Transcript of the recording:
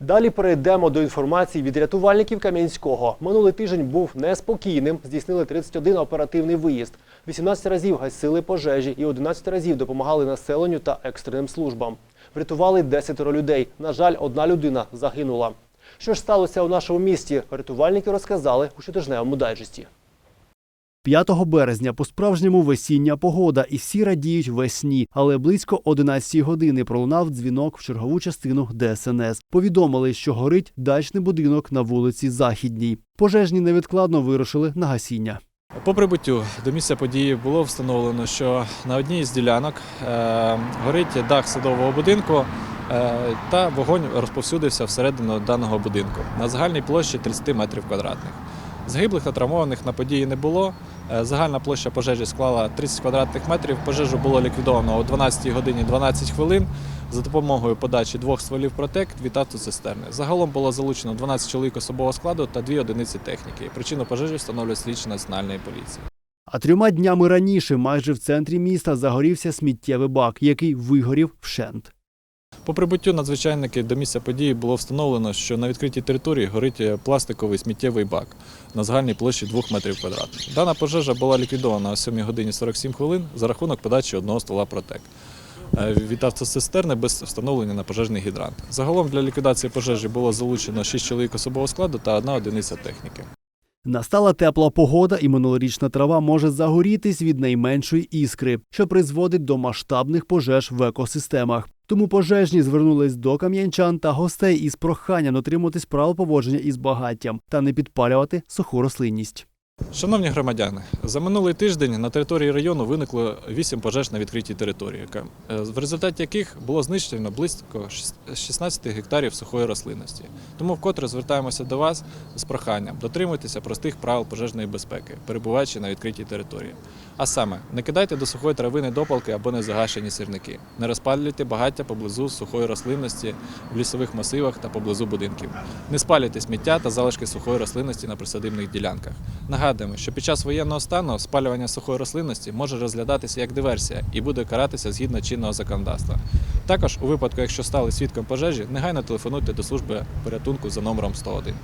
Далі перейдемо до інформації від рятувальників Кам'янського. Минулий тиждень був неспокійним. Здійснили 31 оперативний виїзд. 18 разів гасили пожежі і 11 разів допомагали населенню та екстреним службам. Врятували 10 людей. На жаль, одна людина загинула. Що ж сталося у нашому місті? Рятувальники розказали у щотижневому дайджесті. 5 березня по-справжньому весіння погода, і всі радіють весні. Але близько 11 години пролунав дзвінок в чергову частину ДСНС. Повідомили, що горить дачний будинок на вулиці Західній. Пожежні невідкладно вирушили на гасіння. По прибуттю до місця події було встановлено, що на одній з ділянок е, горить дах садового будинку е, та вогонь розповсюдився всередину даного будинку на загальній площі 30 метрів квадратних. Загиблих та травмованих на події не було. Е, Загальна площа пожежі склала 30 квадратних метрів. Пожежу було ліквідовано о 12 годині 12 хвилин за допомогою подачі двох стволів протек, дві автоцистерни. Загалом було залучено 12 чоловік особового складу та дві одиниці техніки. Причину пожежі встановлює слідчі національної поліції. А трьома днями раніше, майже в центрі міста, загорівся сміттєвий бак, який вигорів вщент. По прибуттю надзвичайники до місця події було встановлено, що на відкритій території горить е, пластиковий сміттєвий бак на загальній площі 2 метрів квадратних. Дана пожежа була ліквідована о 7 годині 47 хвилин за рахунок подачі одного ствола протек. Е, Від автоцистерни без встановлення на пожежний гідрант. Загалом для ліквідації пожежі було залучено 6 чоловік особового складу та одна одиниця техніки. Настала тепла погода, і минулорічна трава може загорітись від найменшої іскри, що призводить до масштабних пожеж в екосистемах. Тому пожежні звернулись до кам'янчан та гостей із проханням дотримуватись правил поводження із багаттям та не підпалювати суху рослинність. Шановні громадяни, за минулий тиждень на території району виникло 8 пожеж на відкритій території, е, в результаті яких було знищено близько 16 гектарів сухої рослинності. Тому вкотре звертаємося до вас з проханням дотримуйтеся простих правил пожежної безпеки, перебуваючи на відкритій території. А саме, не кидайте до сухої трави недопалки або незагашені сірники, не розпалюйте багаття поблизу сухої рослинності в лісових масивах та поблизу будинків. Не спалюйте сміття та залишки сухої рослинності на присадибних ділянках. Нагадуємо, що під час воєнного стану спалювання сухої рослинності може розглядатися як диверсія і буде каратися згідно чинного законодавства. Також, у випадку, якщо стали свідком пожежі, негайно телефонуйте до служби порятунку за номером 101.